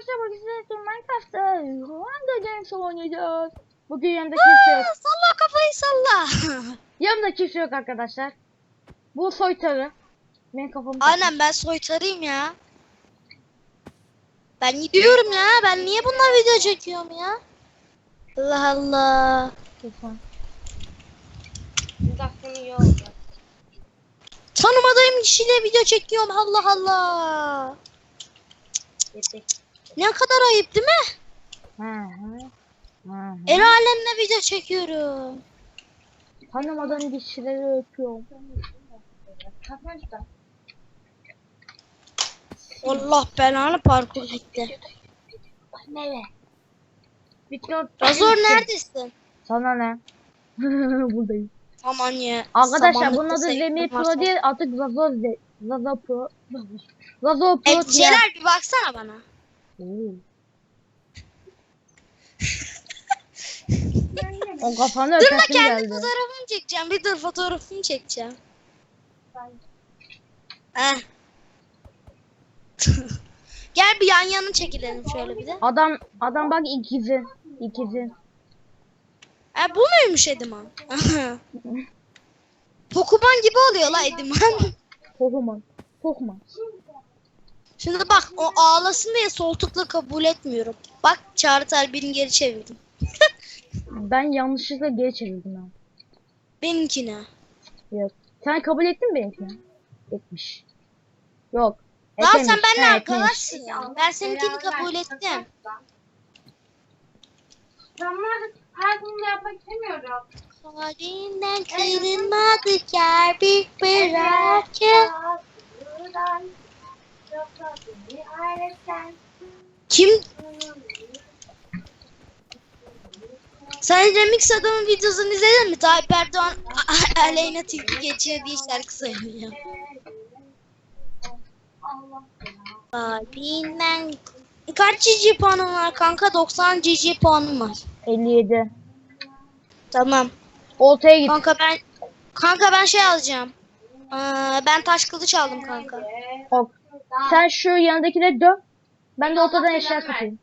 arkadaşlar bugün sizinle Minecraft'ta Hunger Games oynayacağız. Bugün yanımda kimse yok. Salla kafayı salla. Yanımda kimse yok arkadaşlar. Bu soytarı. Benim kafamı Aynen ben soytarıyım ya. Ben gidiyorum ya. Ben niye bununla video çekiyorum ya? Allah Allah. takmış. Tanımadığım kişiyle video çekiyorum. Allah Allah. Ne kadar ayıp değil mi? Hı hı. Hı hı. El alemle video çekiyorum. Tanımadığım kişileri öpüyorum. Allah belanı parkur gitti. Nere? Bitiyor. Razor neredesin? Sana ne? Buradayım. Aman ya. Arkadaşlar bunun adı varsa. Pro değil artık Zazo de Zazo Pro. Zazo Pro E. Celal bir baksana bana. Oo. o kafanı Dur da kendi geldi. fotoğrafımı çekeceğim. Bir dur fotoğrafımı çekeceğim. Heh. Gel bir yan yana çekilelim şöyle bir de. Adam adam bak ikizi. İkizi. E, bu muymuş Ediman? Pokemon gibi oluyor la Ediman. Pokemon. Pokemon. Şimdi bak o ağlasın diye sol tıkla kabul etmiyorum. Bak Çağrı Talbin'i geri çevirdim. Ben yanlışlıkla geri çevirdim ben. Benimkine. Yok. Sen kabul ettin mi benimkini? Etmiş. Yok. Lan sen benimle Ha, etmiş. arkadaşsın ya. Ben seninkini kabul ettim. Ben her gün yapmak istemiyorum. Kalbinden kırılmadı yer bir bırakın. Buradan yoksa beni ailesen. Kim? Sen Remix adamın videosunu izledin mi? Tayyip Erdoğan Aleyna Tilki geçiyor diye şarkı söylüyor. Allah Kalbinden Kaç GG puanın var kanka? 90 GG puanım var. 57. Tamam. Oltaya git. Kanka ben Kanka ben şey alacağım. Ee, ben taş kılıç aldım kanka. Ok. Sen şu yanındakine dön. Ben de ortadan eşya kapayım.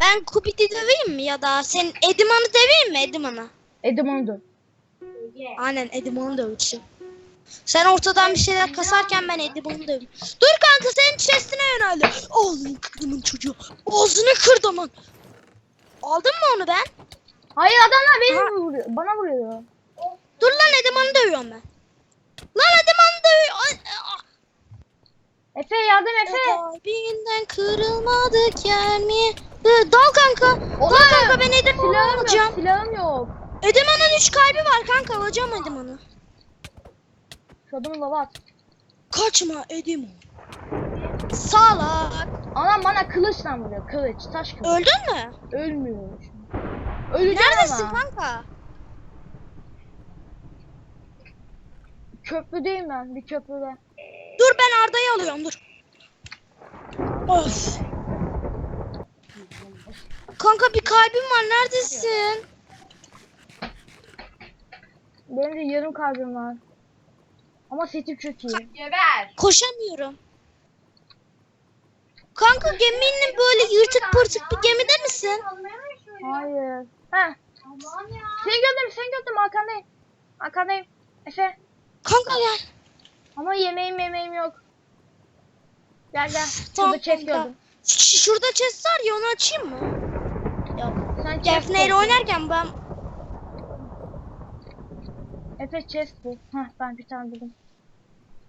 Ben Kupit'i döveyim mi ya da sen Ediman'ı döveyim mi Ediman'ı? Edimonu dön. Aynen Ediman'ı döveceğim. Sen ortadan bir şeyler kasarken ben Ediman'ı döveyim. Dur kanka senin chestine yöneldi. Oğlum kırdım çocuğu. Ağzını kırdım lan. Aldın mı onu ben? Hayır adamlar beni vuruyor. Bana vuruyor. Dur lan Ediman'ı dövüyorum ben. Lan Ediman'ı dövüyor. Efe yardım Efe. Kalbinden kırılmadı mi? Hı, Dal kanka. Dal Oha! kanka ben Ediman'ı Silahım yok. alacağım. Silahım yok. Ediman'ın 3 kalbi var kanka alacağım Ediman'ı. Şu adamı lava at. Kaçma Ediman. Salak. Anam bana kılıçla vuruyor. Kılıç. Taş kılıç. Öldün mü? Ölmüyor. Öleceğim Neredesin ama. kanka? Köprüdeyim ben. Bir köprüde. Dur ben Arda'yı alıyorum dur. Of. Kanka bir kalbim var neredesin? Benim de yarım kalbim var. Ama setim çok iyi. Geber. Koşamıyorum. Kanka geminin böyle yırtık pırtık bir gemide misin? Hayır. Heh. Seni gördüm. Seni gördüm. Arkandayım. Arkandayım. Efe. Kanka gel. Ama yemeğim yemeğim yok. Gel gel. Tamam Şurada chest gördüm. Ş- şurada chest var ya onu açayım mı? Yok. Sen Defne ile oynarken ben Efe chest bu. Heh ben bir tane buldum.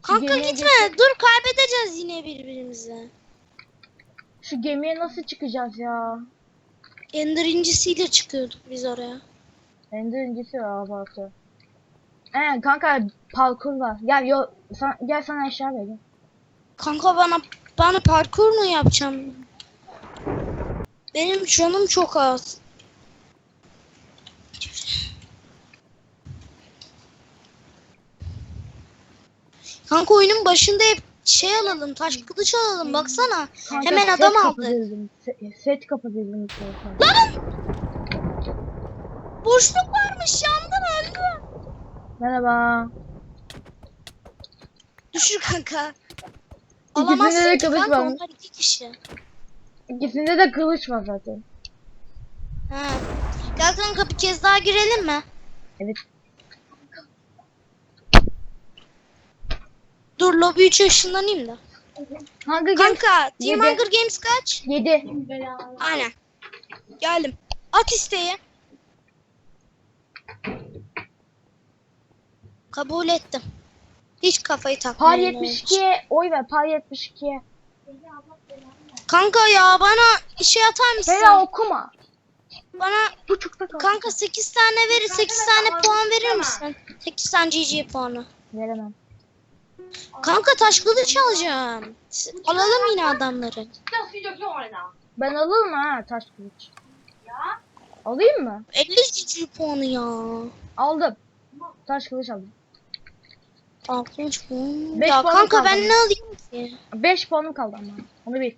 Kanka gitme. Dur kaybedeceğiz yine birbirimizi. Şu gemiye nasıl çıkacağız ya? Ender incisiyle çıkıyorduk biz oraya. Ender incisi var abartı. Ee kanka parkur var. Gel yo sen, gel sana eşya vereyim. Kanka bana bana parkur mu yapacağım? Benim canım çok az. Kanka oyunun başında hep şey alalım, taş kılıç alalım baksana. Kanka, Hemen set adam aldı. set dedim. istiyorsan. Lan! Boşluk varmış, yandım öldüm. Merhaba. Düşür kanka. İkisinde de Alamazsın ki kılıç kanka var. onlar iki kişi. İkisinde de kılıç var zaten. Ha. Gel kanka bir kez daha girelim mi? Evet. Dur lobi 3 ışınlanayım da. Hangi Kanka Team Yedi. Hunger Games kaç? 7. Aynen. Geldim. At isteği. Kabul ettim. Hiç kafayı Par takmıyorum. 72 oy ver par 72. Kanka ya bana şey atar mısın? Bela okuma. Bana Buçukta kal. kanka 8 tane verir 8 tane puan verir misin? 8 tane GG puanı. Veremem. Kanka taş kılıç alacağım. Alalım yine adamları. Ben alırım ha taş kılıç. Alayım mı? 50 GG puanı ya. Aldım. Taş kılıç aldım. Altmış puan. Beş Ya puanı kanka kaldı. ben ne alayım ki? 5 puanım kaldı ama. Onu bil.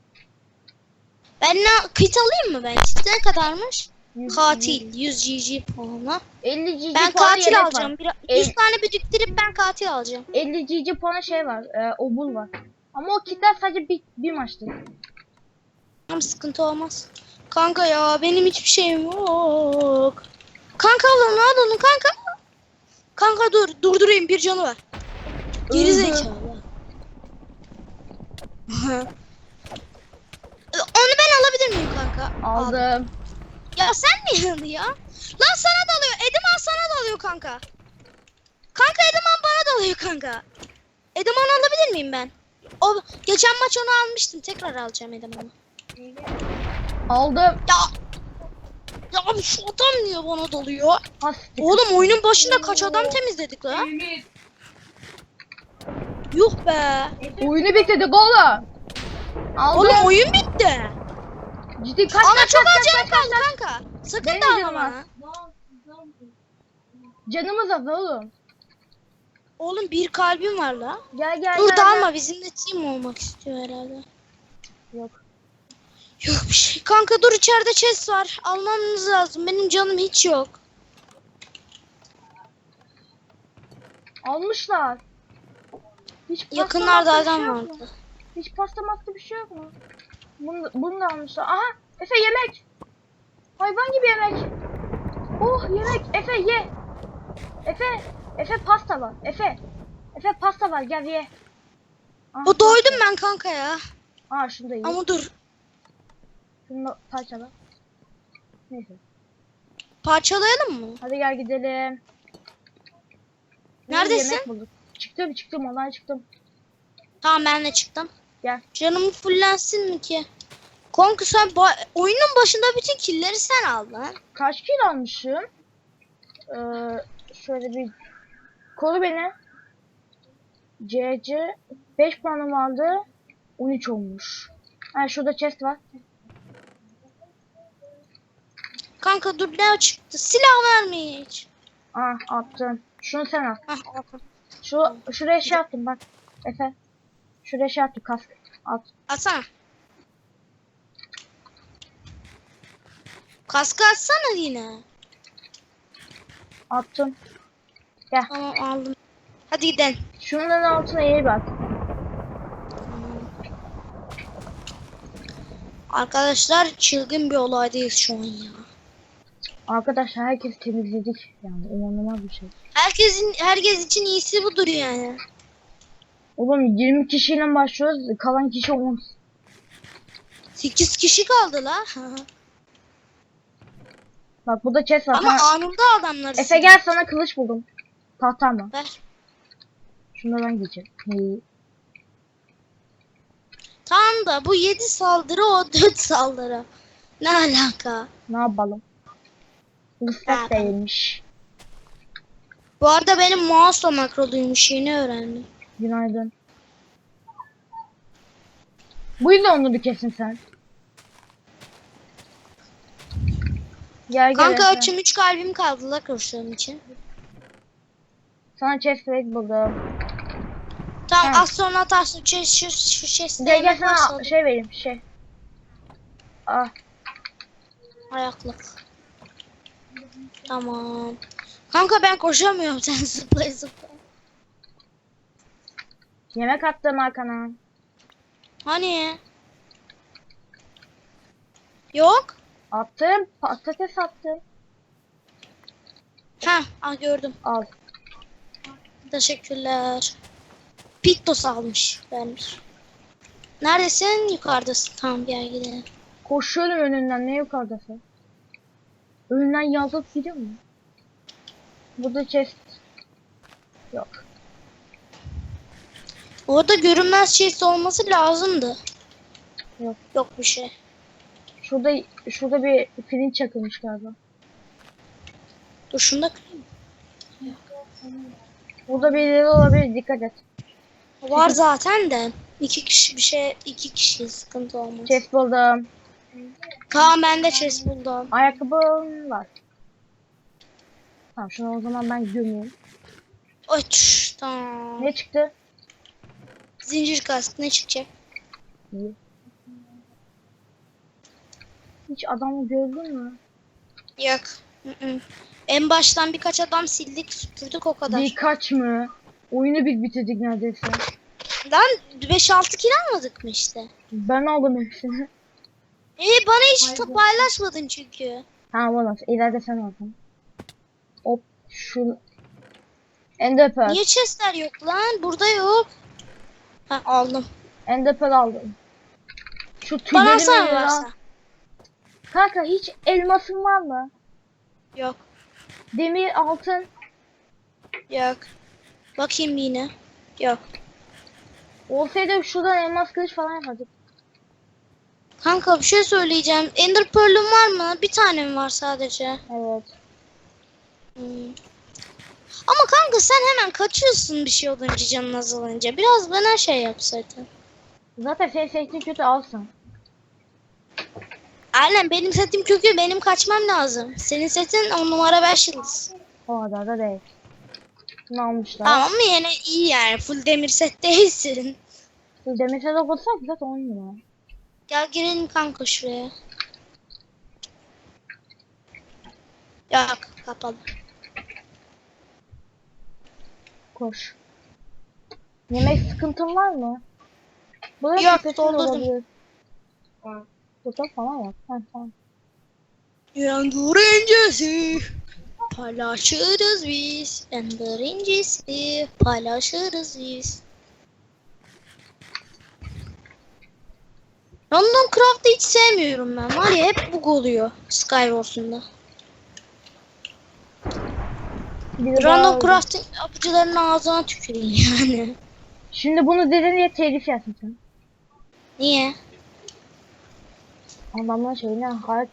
Ben ne kit alayım mı ben? Kit ne kadarmış? Yüz- Katil 100 GG puanı. 50 GG Ben puanı katil alacağım. Var. Bir, 100 El- tane biriktirip ben katil alacağım. 50 GG puanı şey var. E, obul var. Ama o kitler sadece bir, bir maçtı. Tamam sıkıntı olmaz. Kanka ya benim hiçbir şeyim yok. Kanka al onu al onu kanka. Kanka dur durdurayım bir canı var. Geri zekalı. onu ben alabilir miyim kanka? Al. Aldım. Ya sen mi yandı ya? Lan sana dalıyor. Ediman sana dalıyor kanka. Kanka Ediman bana dalıyor kanka. Ediman alabilir miyim ben? O geçen maç onu almıştım. Tekrar alacağım Ediman'ı. Aldım. Ya ya abi şu adam niye bana dalıyor? Oğlum oyunun başında kaç adam temizledik la? Yuh be. Oyunu bitirdik oğlum. Aldım. Oğlum oyun bitti. Ciddi kaç Ama kaç çok kaç az kaç canım kaldı kaç. kanka. Sakın Benim de canım. Canımız az oğlum. Oğlum bir kalbim var la. Gel gel Dur gel. dağılma bizimle team olmak istiyor herhalde. Yok. Yok bir şey. Kanka dur içeride chest var. Almamız lazım. Benim canım hiç yok. Almışlar. Hiç pasta Yakınlarda masta bir adam şey yok mu? vardı. Hiç pasta masta bir şey yok mu? Bunu, bunu da almışlar. Aha Efe yemek. Hayvan gibi yemek. Oh yemek. Efe ye. Efe. Efe pasta var. Efe. Efe pasta var gel ye. Aha, O doydum ben kanka ya. Aa şunu da ye. Ama dur. Şunu da parçala. Neyse. Parçalayalım mı? Hadi gel gidelim. Bir Neredesin? Yemek bulduk. Çıktım çıktım olay çıktım. Tamam ben de çıktım. Gel. Canım fullensin mi ki? Kanka sen ba- oyunun başında bütün killleri sen aldın. Kaç kilo almışım? Ee, şöyle bir koru beni. CC 5 puanım vardı. 13 olmuş. Ha şurada chest var. Kanka dur ne çıktı? Silah vermiş. Ah attım. Şunu sen al. Hah aldım. Şu şuraya şey attım bak. Efe. Şuraya şey attım kask. At. Atsana. Kaskı atsana yine. Attım. Tamam aldım. Hadi gidelim. Şunun altına iyi bak. Arkadaşlar çılgın bir olaydayız şu an ya. Arkadaşlar herkes temizledik. Yani inanılmaz bir şey. Herkesin herkes için iyisi budur yani. Oğlum 20 kişiyle başlıyoruz. Kalan kişi 10. 8 kişi kaldı la. Bak burada chest var. Ama Sana- anında adamlar. Efe gel sana kılıç buldum. Tahta mı? Ver. Şunu ben giyeceğim. İyi. Tamam da bu 7 saldırı o 4 saldırı. Ne alaka? Ne yapalım? Islak değilmiş. Bu arada benim mouse'la makroluymuş yeni öğrendim. Günaydın. Bu yüzden onları kesin sen. Gel gel. Kanka Efe. açım 3 kalbim kaldı la kılıçlarım için. Sana chest plate buldum. Tamam az sonra atarsın. Şu, şu, şu chest'te Gel gel sana şey vereyim şey. Ah ayaklık. Tamam. Kanka ben koşamıyorum sen zıplay zıplay. yemek attım arkana. Hani? Yok. Attım. Patates attım. Ha, ah gördüm. Al. Teşekkürler. Pittos almış vermiş. Neredesin? Yukarıdasın. Tamam bir yer gidelim. Koşuyorum önünden. Ne yukarıdasın? Önünden yazıp gidiyor mu? Burada chest. Yok. Orada görünmez chest olması lazımdı. Yok. Yok bir şey. Şurada şurada bir pirinç çakılmış galiba. Dur şunu da kırayım. Burada birileri olabilir. Dikkat et. Var zaten de. iki kişi bir şey iki kişi sıkıntı olmaz. Chest buldum. Kaan ben de chest buldum. Ayakkabım var. Tamam şunu o zaman ben gömeyim. Oç tamam. Ne çıktı? Zincir kask ne çıkacak? İyi. Hiç adamı gördün mü? Yok. Hı hı. En baştan birkaç adam sildik süpürdük o kadar. Birkaç mı? Oyunu bir bitirdik neredeyse. Lan 5-6 kilo almadık mı işte? Ben aldım hepsini. Ee bana hiç paylaşmadın çünkü. Ha valla ileride sen aldın. Hop şu Ender Pearl. Niye chestler yok lan? Burada yok. Ha aldım. Ender Pearl aldım. Şu Bana tüyleri alsana veriyor varsa. Kanka hiç elmasın var mı? Yok. Demir, altın. Yok. Bakayım yine. Yok. Olsaydı şuradan elmas kılıç falan yapardık. Kanka bir şey söyleyeceğim. Ender Pearl'ün var mı? Bir tane mi var sadece? Evet. Hmm. Ama kanka sen hemen kaçıyorsun bir şey olunca canın azalınca. Biraz bana şey yapsaydın. Zaten senin seçtiğin kötü alsın. Aynen benim setim kökü benim kaçmam lazım. Senin setin on numara 5 yıldız. O kadar da değil. Bunu almışlar. Tamam mı yine iyi yani full demir set değilsin. Biz demir set olursak zaten 10 lira. Gel girelim kanka şuraya. Yok kapalı. Koş. Yemek sıkıntın var mı? Burası Yok, doldurdum. Burada falan yok. Ha, tamam. Yandur incisi paylaşırız biz. Yandur incisi paylaşırız biz. Random Craft'ı hiç sevmiyorum ben. Var ya hep bug oluyor Skywars'unda. Random Craft'ın yapıcıların ağzına tüküreyim yani. Şimdi bunu dedin diye telif yersin sen. Niye? Adamlar şeyine hakaret.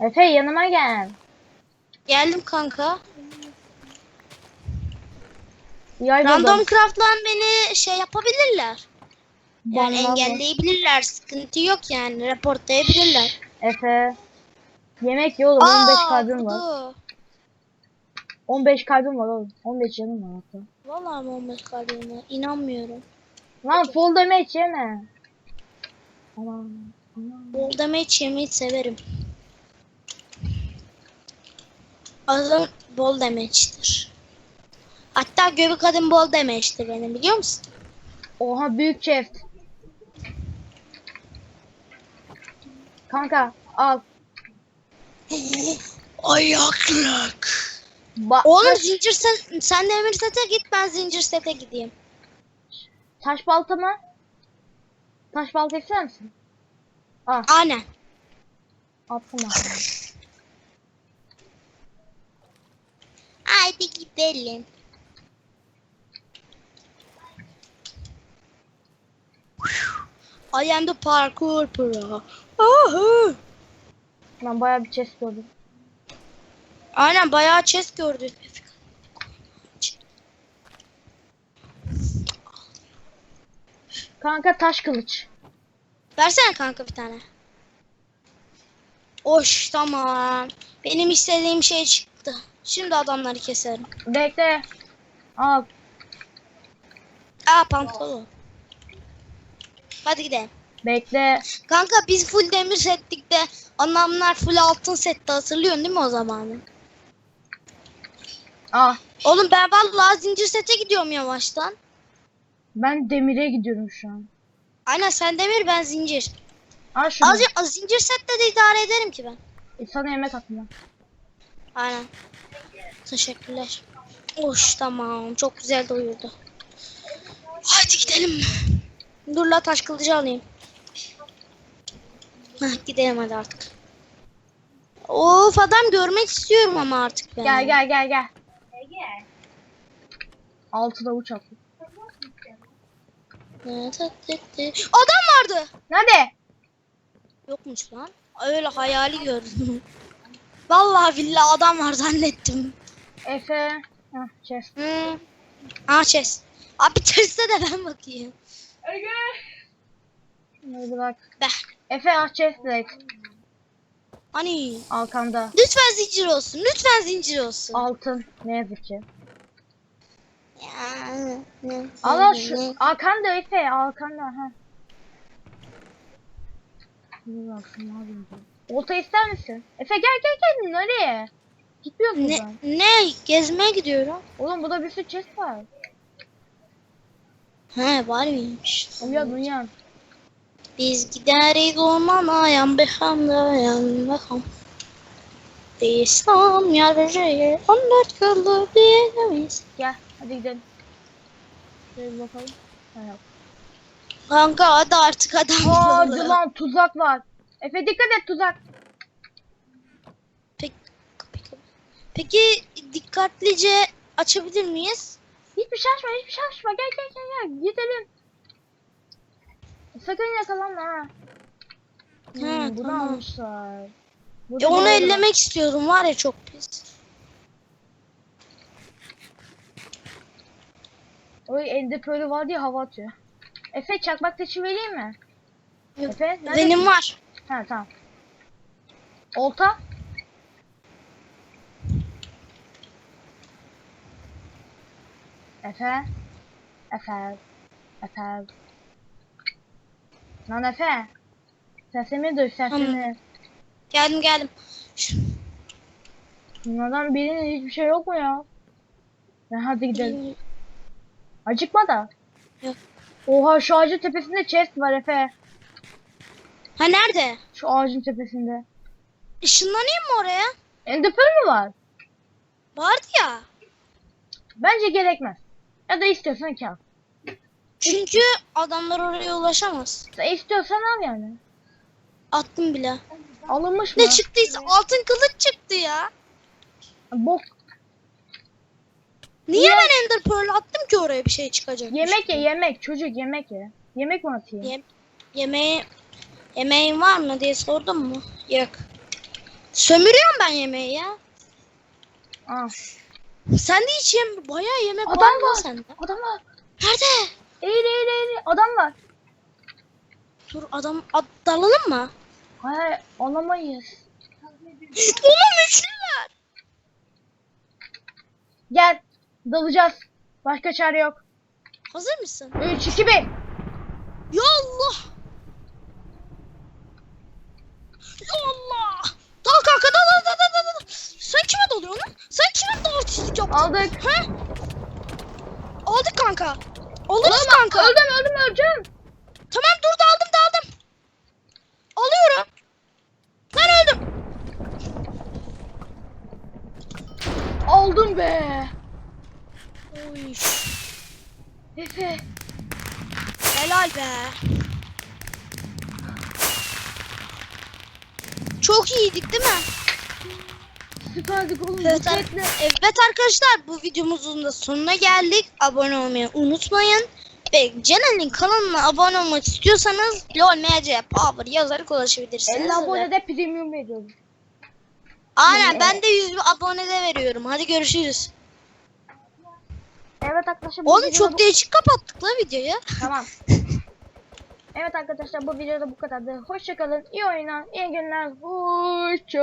Efe yanıma gel. Geldim kanka. Yay Random. Craft'la beni şey yapabilirler. Yani engelleyebilirler. Sıkıntı yok yani. Reportlayabilirler. Efe. Yemek ye oğlum 15 kalbim var. kudu. 15 kalbim var oğlum. 15 canım var hatta. Vallahi mi 15 kalbim var? İnanmıyorum. Lan full damage yeme. Aman. Aman. Bol damage yemeyi severim. Adım bol damage'tir. Hatta göbek adım bol damage'tir benim biliyor musun? Oha büyük chest. Kanka al. Ayaklık. Ba Oğlum zincir set, sen de emir sete git ben zincir sete gideyim. taş balta mı? Taş balta ister misin? Al Aynen. attım ben. sana. Haydi gidelim. I am the parkour pro. Aha. Ben bayağı bir chest gördüm. Aynen bayağı chest gördük. Kanka taş kılıç. Versene kanka bir tane. Oş tamam. Benim istediğim şey çıktı. Şimdi adamları keserim. Bekle. Al. Aa pantolon. Hadi gidelim. Bekle. Kanka biz full demir settik de anamlar full altın sette hatırlıyorsun değil mi o zamanı? Ah. Oğlum ben vallahi zincir sete gidiyorum yavaştan. Ben demire gidiyorum şu an. Aynen sen demir ben zincir. Al şunu. Az, az zincir setle de idare ederim ki ben. E, sana yemek ben. Aynen. Teşekkürler. Hoş tamam. Çok güzel doyurdu. Hadi gidelim. Dur la taş kılıcı alayım. Heh, gidelim hadi artık. Of adam görmek istiyorum ama artık ben. Gel gel gel gel. Ege. Altıda uç attım. Adam vardı. Nerede? Yokmuş lan. Öyle hayali gördüm. Vallahi billahi adam var zannettim. Efe. Heh, chest. Hmm. Aa chest. Abi chest'e de ben bakayım. Ege. Hadi bak. Be. Efe ah chest direkt. Hani Alkamda. lütfen zincir olsun. Lütfen zincir olsun. Altın. Ne yazık ki. Ya, ne- Al al ne- şu. Arkanda Efe. Arkanda. Ha. Olta ister misin? Efe gel gel gel. Nereye? Gitmiyoruz Ne, buradan. ne? Gezmeye gidiyorum. Oğlum burada bir sürü chest var. He var mıymış? Uyan uyan. Biz gideriz ormana yan behanda yan beham. Değilsem yarıcıyı on dört yıldır diyemeyiz. Gel hadi gidelim. Şöyle bir bakalım. Ha, yok. Kanka hadi artık adam Hadi bulalım. lan tuzak var. Efe dikkat et tuzak. Peki, peki, peki dikkatlice açabilir miyiz? Hiçbir şaşma hiçbir şaşma. Gel gel gel gel. Gidelim. Sakın yakalanma ha. Hmm, Ha, bunu tamam. almışlar. E Burada onu bak. ellemek istiyorum var ya çok pis. Oy elde böyle var diye hava atıyor. Efe çakmak taşı vereyim mi? Yok, Efe nerede? Benim var. Ha tamam. Olta. Efe. Efe. Efe. Lan Efe. Sesimi duy sesimi. Geldim geldim. Şu- Bunlardan birinin hiçbir şey yok mu ya? Ya hadi gidelim. Acıkma da. Yok. Oha şu ağacın tepesinde chest var Efe. Ha nerede? Şu ağacın tepesinde. Işınlanayım mı oraya? Ender Pearl mü var? Vardı ya. Bence gerekmez. Ya da istiyorsan kal. Çünkü adamlar oraya ulaşamaz. Sen istiyorsan al yani. Attım bile. Alınmış mı? Ne çıktıysa altın kılıç çıktı ya. Bok. Niye ben Ender Pearl attım ki oraya bir şey çıkacak? Yemek ye yemek. Çocuk yemek ye. Yemek mi atayım? Ye yemeği yemeğin var mı diye sordum mu? Yok. Sömürüyorum ben yemeği ya. Aa, Sende hiç yem bayağı yemek Adam var mı var. sende? adam var. Nerede? Eğil eğil eğil. Adam var. Dur adam ad, dalalım mı? Hayır alamayız. Oğlum üçlüler. Gel. Dalacağız. Başka çare yok. Hazır mısın? 3, 2, 1. Ya Allah. Ya Allah. Dal kanka dal dal dal dal dal. Sen kime dalıyorsun? Sen kime dal artistlik yaptın? Aldık. He? Aldık kanka. Alırız kanka. Öldüm öldüm öleceğim. Tamam dur daldım daldım. Alıyorum. Lan öldüm. Aldım be. Oy. Efe. Helal be. Çok iyiydik değil mi? Süperdik oğlum. Evet, evet arkadaşlar bu videomuzun da sonuna geldik. Abone olmayı unutmayın. Ve Celal'in kanalına abone olmak istiyorsanız LOLMC Power yazarak ulaşabilirsiniz. 50 abonede premium veriyoruz. Aynen ben de 100 abone de veriyorum. Hadi görüşürüz. Evet arkadaşlar Oğlum çok bu- değişik kapattık la videoyu. Tamam. Evet arkadaşlar bu videoda bu kadardı. Hoşçakalın. iyi oyunlar, iyi günler. Hoşçakal.